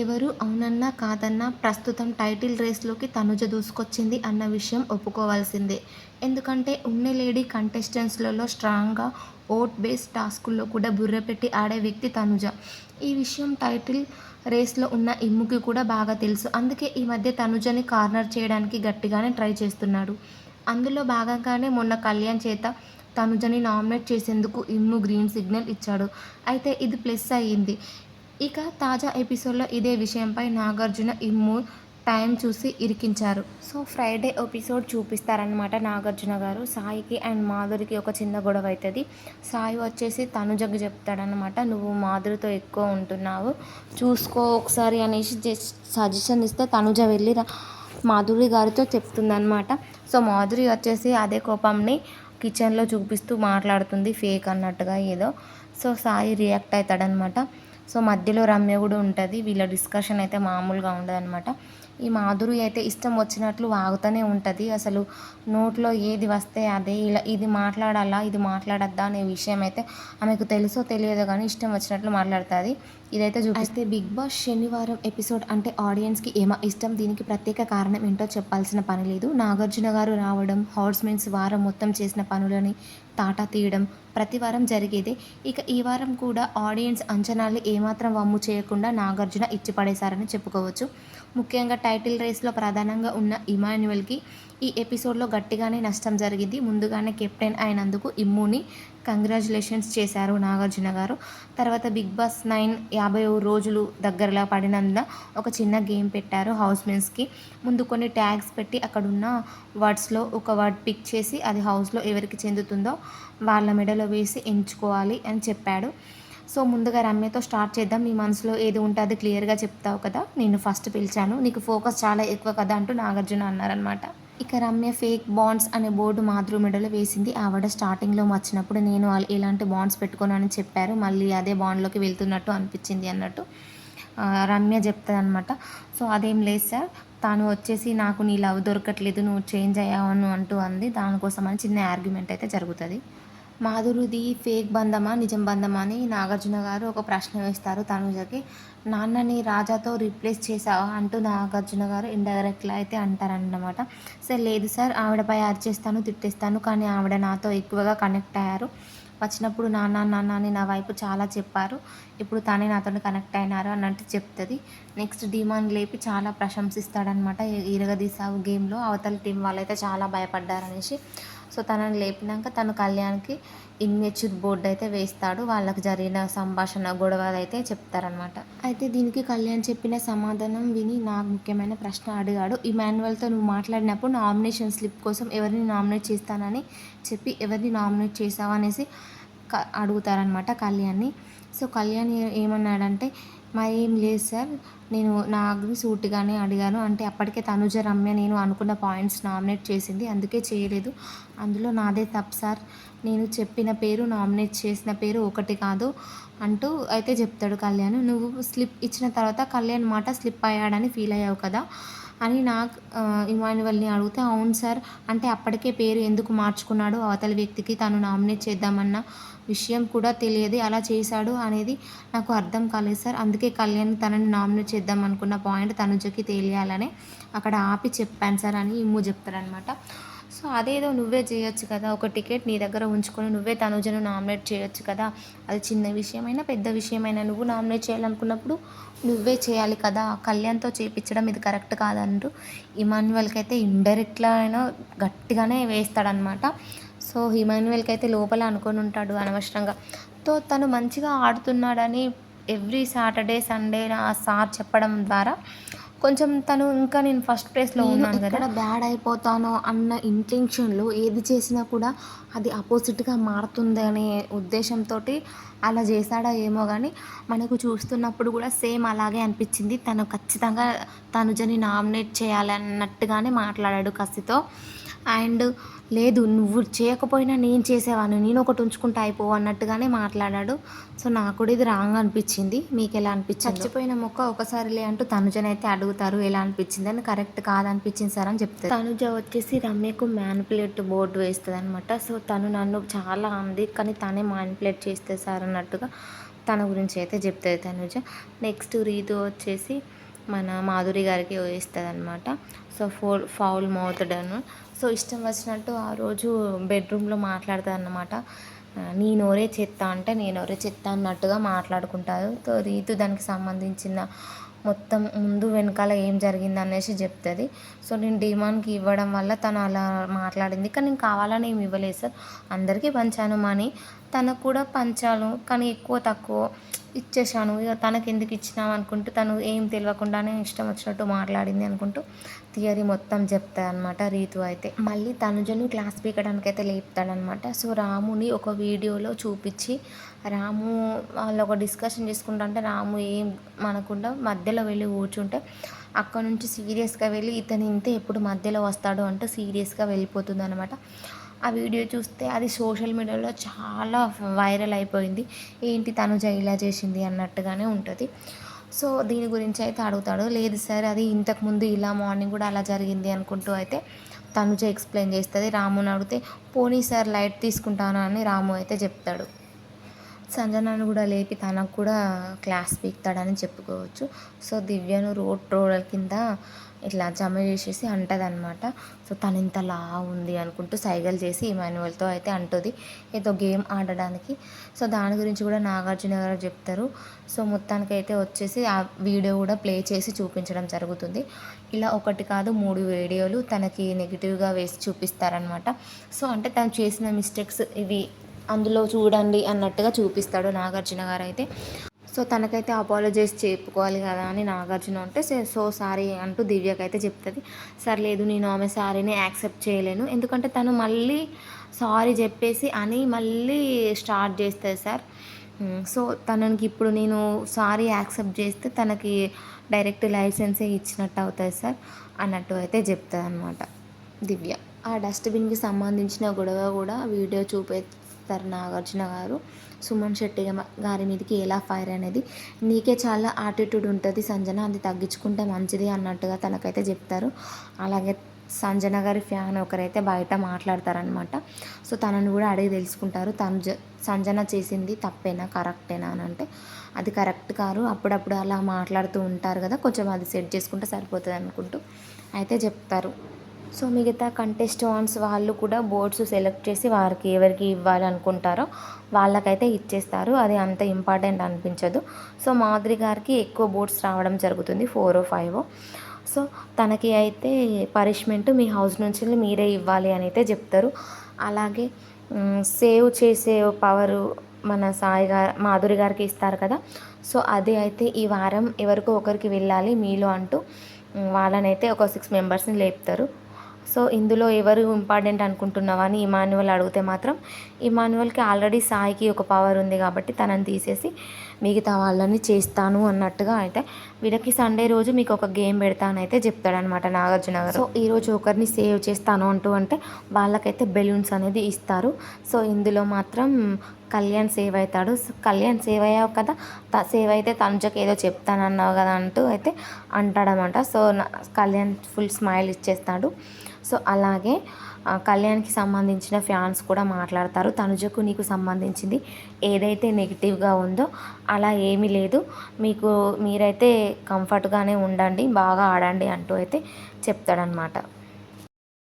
ఎవరు అవునన్నా కాదన్నా ప్రస్తుతం టైటిల్ రేస్లోకి తనుజ దూసుకొచ్చింది అన్న విషయం ఒప్పుకోవాల్సిందే. ఎందుకంటే ఉన్న లేడీ కంటెస్టెంట్స్లలో స్ట్రాంగ్గా ఓట్ బేస్డ్ టాస్కుల్లో కూడా బుర్ర పెట్టి ఆడే వ్యక్తి తనుజ. ఈ విషయం టైటిల్ రేస్లో ఉన్న ఇమ్ముకి కూడా బాగా తెలుసు. అందుకే ఈ మధ్య తనుజని కార్నర్ చేయడానికి గట్టిగానే ట్రై చేస్తున్నాడు. అందులో భాగంగానే మొన్న కళ్యాణ్ చేత తనుజని నామినేట్ చేసేందుకు ఇమ్ము గ్రీన్ సిగ్నల్ ఇచ్చాడు. అయితే ఇది ప్లస్ అయ్యింది. ఇక తాజా ఎపిసోడ్లో ఇదే విషయంపై నాగార్జున ఇమ్ము టైం చూసి ఇరికించారు. సో ఫ్రైడే ఎపిసోడ్ చూపిస్తారనమాట నాగార్జున గారు. సాయికి అండ్ మాధురికి ఒక చిన్న గొడవ అవుతుంది సాయి వచ్చేసి తనుజకి చెప్తాడనమాట నువ్వు మాధురితో ఎక్కువ ఉంటున్నావు చూసుకో ఒకసారి అనేసి జస్ట్ సజెషన్ ఇస్తే తనుజ వెళ్ళి రా- మాధురి గారితో చెప్తుందనమాట సో మాధురి వచ్చేసి అదే కోపంని కిచెన్లో చూపిస్తూ మాట్లాడుతుంది ఫేక్ అన్నట్టుగా ఏదో. సో సాయి రియాక్ట్ అవుతాడనమాట సో మధ్యలో రమ్య కూడా ఉంటుంది. వీళ్ళ డిస్కషన్ అయితే మామూలుగా ఉండదన్నమాట. ఈ మాధురి అయితే ఇష్టం వచ్చినట్లు వాగుతూనే ఉంటుంది. అసలు నోట్లో ఏది వస్తే అదే ఇలా ఇది మాట్లాడాలా ఇది మాట్లాడద్దా అనే విషయం అయితే ఆమెకు తెలుసో తెలియదో కానీ ఇష్టం వచ్చినట్లు మాట్లాడుతుంది. ఇదైతే చూపిస్తే బిగ్ బాస్ శనివారం ఎపిసోడ్ అంటే ఆడియన్స్కి ఏమో ఇష్టం దీనికి ప్రత్యేక కారణం ఏంటో చెప్పాల్సిన పని లేదు. నాగార్జున గారు రావడం హౌస్మెంట్స్ వారం మొత్తం చేసిన పనులని తాటా తీయడం ప్రతి వారం జరిగేదే. ఇక ఈ వారం కూడా ఆడియన్స్ అంచనాలు ఏమాత్రం వమ్ము చేయకుండా నాగార్జున ఇచ్చిపడేశారని చెప్పుకోవచ్చు. ముఖ్యంగా టైటిల్ రేస్లో ప్రధానంగా ఉన్న ఇమాన్యువల్కి ఈ ఎపిసోడ్లో గట్టిగానే నష్టం జరిగింది. ముందుగానే కెప్టెన్ అయినందుకు ఇమ్ముని కంగ్రాచులేషన్స్ చేశారు నాగార్జున గారు. తర్వాత బిగ్ బాస్ నైన్ యాభై రోజులు దగ్గరలో పడినందున ఒక చిన్న గేమ్ పెట్టారు హౌస్మేట్స్కి ముందు కొన్ని ట్యాగ్స్ పెట్టి అక్కడున్న వర్డ్స్లో ఒక వర్డ్ పిక్ చేసి అది హౌస్లో ఎవరికి చెందుతుందో వాళ్ళ మెడలో వేసి ఎంచుకోవాలి అని చెప్పాడు. సో ముందుగా రమ్యతో స్టార్ట్ చేద్దాం. నీ మనసులో ఏది ఉంటే అది క్లియర్గా చెప్తావు కదా? నేను ఫస్ట్ పిలిచాను. నీకు ఫోకస్ చాలా ఎక్కువ కదా అంటూ నాగార్జున అన్నారనమాట ఇక రమ్య ఫేక్ బాండ్స్ అనే బోర్డు మాతృ మెడలో వేసింది. ఆవిడ స్టార్టింగ్లో వచ్చినప్పుడు నేను ఇలాంటి ఎలాంటి బాండ్స్ పెట్టుకున్నానని చెప్పారు. మళ్ళీ అదే బాండ్లోకి వెళ్తున్నట్టు అనిపించింది అన్నట్టు రమ్య చెప్తుంది అనమాట సో అదేం లేదు సార్. తాను వచ్చేసి నాకు నీ లవ్ దొరకట్లేదు నువ్వు చేంజ్ అయ్యావను అంటూ అంది. దానికోసం అని చిన్న ఆర్గ్యుమెంట్ అయితే జరుగుతుంది. మాధురిది ఫేక్ బంధమా నిజం బంధమా అని నాగార్జున గారు ఒక ప్రశ్న వేస్తారు తనుజకి. నాన్నని రాజాతో రీప్లేస్ చేసావా అంటూ నాగార్జున గారు ఇండైరెక్ట్గా అయితే అంటారన్నమాట. సార్ లేదు సార్ ఆవిడపై అరిచేస్తాను తిట్టేస్తాను కానీ ఆవిడ నాతో ఎక్కువగా కనెక్ట్ అయ్యారు. వచ్చినప్పుడు నాన్న నాన్న అని నా వైపు చాలా చెప్పారు. ఇప్పుడు తానే నాతో కనెక్ట్ అయినారు అన్నట్టు చెప్తుంది. నెక్స్ట్ డిమాండ్ లేపి చాలా ప్రశంసిస్తాడనమాట ఇరగదీసావు గేమ్లో అవతల టీం వాళ్ళైతే చాలా భయపడ్డారనేసి. సో తనని లేపినాక తను కళ్యాణ్కి ఇన్మెచ్యూర్ బోర్డు అయితే వేస్తాడు. వాళ్ళకి జరిగిన సంభాషణ గొడవలు అయితే చెప్తారనమాట అయితే దీనికి కళ్యాణ్ చెప్పిన సమాధానం విని నాకు ముఖ్యమైన ప్రశ్న అడిగాడు. ఈ మాన్యువల్తో నువ్వు మాట్లాడినప్పుడు నామినేషన్ స్లిప్ కోసం ఎవరిని నామినేట్ చేస్తానని చెప్పి ఎవరిని నామినేట్ చేసావు అనేసి క- అడుగుతారనమాట కళ్యాణ్ని. సో కళ్యాణ్ ఏమన్నాడంటే మరి ఏం లేదు సార్. నేను నాకు సూటిగానే అడిగాను. అంటే అప్పటికే తనుజ రమ్య నేను అనుకున్న పాయింట్స్ నామినేట్ చేసింది. అందుకే చేయలేదు. అందులో నాదే తప్పు సార్. నేను చెప్పిన పేరు నామినేట్ చేసిన పేరు ఒకటి కాదు అంటూ అయితే చెప్తాడు కళ్యాణ్. నువ్వు స్లిప్ ఇచ్చిన తర్వాత కళ్యాణ్ మాట స్లిప్ అయ్యాడని ఫీల్ అయ్యావు కదా. అని నాకు ఇమాన్యువల్ని అడిగితే అవును సార్ అంటే అప్పటికే పేరు ఎందుకు మార్చుకున్నాడు అవతల వ్యక్తికి తను నామినేట్ చేద్దామన్న విషయం కూడా తెలియదు. అలా చేశాడు అనేది నాకు అర్థం కాలేదు సార్. అందుకే కళ్యాణ్ తనని నామినేట్ చేద్దాం అనుకున్న పాయింట్ తనుజకి తెలియాలని అక్కడ ఆపి చెప్పాను సార్ అని ఇమ్ము చెప్తారనమాట సో అదేదో నువ్వే చేయొచ్చు కదా. ఒక టికెట్ నీ దగ్గర ఉంచుకొని నువ్వే తనుజను నామినేట్ చేయొచ్చు కదా. అది చిన్న విషయమైనా పెద్ద విషయమైనా నువ్వు నామినేట్ చేయాలనుకున్నప్పుడు నువ్వే చేయాలి కదా. కళ్యాణ్తో చేపించడం ఇది కరెక్ట్ కాదంటూ ఇమాన్యువల్కి అయితే ఇండైరెక్ట్గా అయినా గట్టిగానే వేస్తాడనమాట సో హిమాన్యువల్కి అయితే లోపల అనుకొని ఉంటాడు అనవసరంగా. తో తను మంచిగా ఆడుతున్నాడని ఎవ్రీ సాటర్డే సండే ఆ సార్ చెప్పడం ద్వారా కొంచెం తను ఇంకా నేను ఫస్ట్ ప్లేస్లో ఉన్నాను కదా. ఎక్కడ బ్యాడ్ అయిపోతానో అన్న ఇంటెన్షన్లో ఏది చేసినా కూడా అది ఆపోజిట్గా మారుతుంది అనే ఉద్దేశంతో అలా చేశాడా ఏమో కానీ మనకు చూస్తున్నప్పుడు కూడా సేమ్ అలాగే అనిపించింది. తను ఖచ్చితంగా తనుజని నామినేట్ చేయాలన్నట్టుగానే మాట్లాడాడు కసితో. అండ్ లేదు నువ్వు చేయకపోయినా నేను చేసేవాను నేను ఒకటి ఉంచుకుంటా అయిపో అన్నట్టుగానే మాట్లాడాడు. సో నాకు కూడా ఇది రాంగ్ అనిపించింది. మీకు ఎలా అనిపించింది? చచ్చిపోయిన మొక్క ఒకసారిలే అంటూ తనుజనైతే అడుగుతారు ఎలా అనిపించింది? అని కరెక్ట్ కాదనిపించింది సార్ అని చెప్తారు. తనుజ వచ్చేసి రమ్యకు మ్యానిపులేట్ బోర్డు వేస్తుంది అనమాట సో తను నన్ను చాలా అంది కానీ తనే మ్యానిపులేట్ చేస్తే సార్ అన్నట్టుగా తన గురించి అయితే చెప్తుంది తనుజ. నెక్స్ట్ రీతు వచ్చేసి మన మాధురి గారికి వేస్తుంది అనమాట సో ఫోల్ ఫౌల్ మోతడను. సో ఇష్టం వచ్చినట్టు ఆ రోజు బెడ్రూమ్లో మాట్లాడుతుంది అన్నమాట నీ నోరే చెత్త అంటే నేను నోరే చెత్త అన్నట్టుగా మాట్లాడుకుంటారు. సో రీతు దానికి సంబంధించిన మొత్తం ముందు వెనకాల ఏం జరిగింది అనేసి చెప్తుంది. సో నేను డిమాండ్కి ఇవ్వడం వల్ల తను అలా మాట్లాడింది. కానీ నేను కావాలని ఏమి ఇవ్వలేదు సార్. అందరికీ పంచాను మనీ తనకు కూడా పంచాను. కానీ ఎక్కువ తక్కువ ఇచ్చేసాను ఇక తనకి ఎందుకు ఇచ్చినాం అనుకుంటూ తను ఏం తెలియకుండానే ఇష్టం వచ్చినట్టు మాట్లాడింది అనుకుంటూ థియరీ మొత్తం చెప్తాయి అనమాట రీతు అయితే. మళ్ళీ తనుజను క్లాస్ పీకడానికి అయితే లేపుతాడనమాట సో రాముని ఒక వీడియోలో చూపించి రాము వాళ్ళు ఒక డిస్కషన్ చేసుకుంటుంటే రాము ఏం అనకుండా మధ్యలో వెళ్ళి కూర్చుంటే అక్కడ నుంచి సీరియస్గా వెళ్ళి ఇతను ఇంతే ఎప్పుడు మధ్యలో వస్తాడు అంటూ సీరియస్గా వెళ్ళిపోతుంది అనమాట ఆ వీడియో చూస్తే అది సోషల్ మీడియాలో చాలా వైరల్ అయిపోయింది. ఏంటి తనుజ ఇలా చేసింది అన్నట్టుగానే ఉంటుంది. సో దీని గురించి అయితే అడుగుతాడు. లేదు సార్ అది ఇంతకుముందు ఇలా మార్నింగ్ కూడా అలా జరిగింది అనుకుంటూ అయితే తనుజ ఎక్స్ప్లెయిన్ చేస్తుంది. రాముని అడిగితే పోనీ సార్ లైట్ తీసుకుంటాను? అని రాము అయితే చెప్తాడు. సంజనాను కూడా లేపి తనకు కూడా క్లాస్ పీక్తాడని చెప్పుకోవచ్చు. సో దివ్యను రోడ్ రోడ్ల కింద ఇట్లా జమ చేసేసి అంటదనమాట సో తను ఇంత లా ఉంది అనుకుంటూ సైగలు చేసి మాన్యువల్తో అయితే అంటుంది. ఏదో గేమ్ ఆడడానికి. సో దాని గురించి కూడా నాగార్జున గారు చెప్తారు. సో మొత్తానికైతే వచ్చేసి ఆ వీడియో కూడా ప్లే చేసి చూపించడం జరుగుతుంది. ఇలా ఒకటి కాదు మూడు వీడియోలు తనకి నెగిటివ్గా వేసి చూపిస్తారనమాట సో అంటే తను చేసిన మిస్టేక్స్ ఇవి అందులో చూడండి అన్నట్టుగా చూపిస్తాడు నాగార్జున గారు అయితే సో తనకైతే అపాలజైజ్ చెప్పుకోవాలి కదా అని నాగార్జున అంటే సో సారీ అంటూ దివ్యకైతే చెప్తుంది. సర్లేదు నేను ఆమె సారీని యాక్సెప్ట్ చేయలేను. ఎందుకంటే తను మళ్ళీ సారీ చెప్పేసి అని మళ్ళీ స్టార్ట్ చేస్తుంది సార్. సో తనకి ఇప్పుడు నేను సారీ యాక్సెప్ట్ చేస్తే తనకి డైరెక్ట్ లైసెన్సే ఇచ్చినట్టు అవుతుంది సార్ అన్నట్టు అయితే చెప్తుంది అనమాట దివ్య. ఆ డస్ట్బిన్కి సంబంధించిన గొడవ కూడా వీడియో చూపే చేస్తారు నాగార్జున గారు. సుమన్ శెట్టి గారి మీదకి ఎలా ఫైర్ అనేది నీకే చాలా ఆటిట్యూడ్ ఉంటుంది సంజన అది తగ్గించుకుంటే మంచిది అన్నట్టుగా తనకైతే చెప్తారు. అలాగే సంజన గారి ఫ్యాన్ ఒకరైతే బయట మాట్లాడతారనమాట సో తనని కూడా అడిగి తెలుసుకుంటారు. తను జ సంజన చేసింది తప్పేనా కరెక్టేనా అని అంటే అది కరెక్ట్ కారు అప్పుడప్పుడు అలా మాట్లాడుతూ ఉంటారు కదా కొంచెం అది సెట్ చేసుకుంటే సరిపోతుంది అనుకుంటూ అయితే చెప్తారు. సో మిగతా కంటెస్టెంట్స్ వాళ్ళు కూడా బోర్డ్స్ సెలెక్ట్ చేసి వారికి ఎవరికి ఇవ్వాలనుకుంటారో వాళ్ళకైతే ఇచ్చేస్తారు. అది అంత ఇంపార్టెంట్ అనిపించదు. సో మాధురి గారికి ఎక్కువ బోర్డ్స్ రావడం జరుగుతుంది ఫోర్ ఫైవ్ సో తనకి అయితే పనిష్మెంట్ మీ హౌస్ నుంచి మీరే ఇవ్వాలి అని అయితే చెప్తారు. అలాగే సేవ్ చేసే పవరు మన సాయి గారు మాధురి గారికి ఇస్తారు కదా. సో అది అయితే ఈ వారం ఎవరికో ఒకరికి వెళ్ళాలి మీలో అంటూ వాళ్ళనైతే ఒక సిక్స్ మెంబర్స్ని లేపుతారు. సో ఇందులో ఎవరు ఇంపార్టెంట్ అనుకుంటున్నావా అని ఇమాన్యువల్ అడిగితే మాత్రం ఇమాన్యువల్కి ఆల్రెడీ సాయికి ఒక పవర్ ఉంది కాబట్టి తనని తీసేసి మిగతా వాళ్ళని చేస్తాను అన్నట్టుగా అయితే వీళ్ళకి సండే రోజు మీకు ఒక గేమ్ పెడతానైతే చెప్తాడనమాట నాగార్జున గారు. సో ఈరోజు ఒకరిని సేవ్ చేస్తాను అంటూ అంటే వాళ్ళకైతే బెలూన్స్ అనేది ఇస్తారు. సో ఇందులో మాత్రం కళ్యాణ్ సేవ్ అవుతాడు. కళ్యాణ్ సేవ్ అయ్యావు కదా సేవ్ అయితే తనుజకి ఏదో చెప్తానన్నావు కదా అంటూ అయితే అంటాడనమాట సో కళ్యాణ్ ఫుల్ స్మైల్ ఇచ్చేస్తాడు. సో అలాగే కళ్యాణ్కి సంబంధించిన ఫ్యాన్స్ కూడా మాట్లాడతారు. తనుజకు నీకు సంబంధించింది ఏదైతే నెగిటివ్గా ఉందో అలా ఏమీ లేదు. మీకు మీరైతే కంఫర్ట్గానే ఉండండి బాగా ఆడండి అంటూ అయితే చెప్తాడనమాట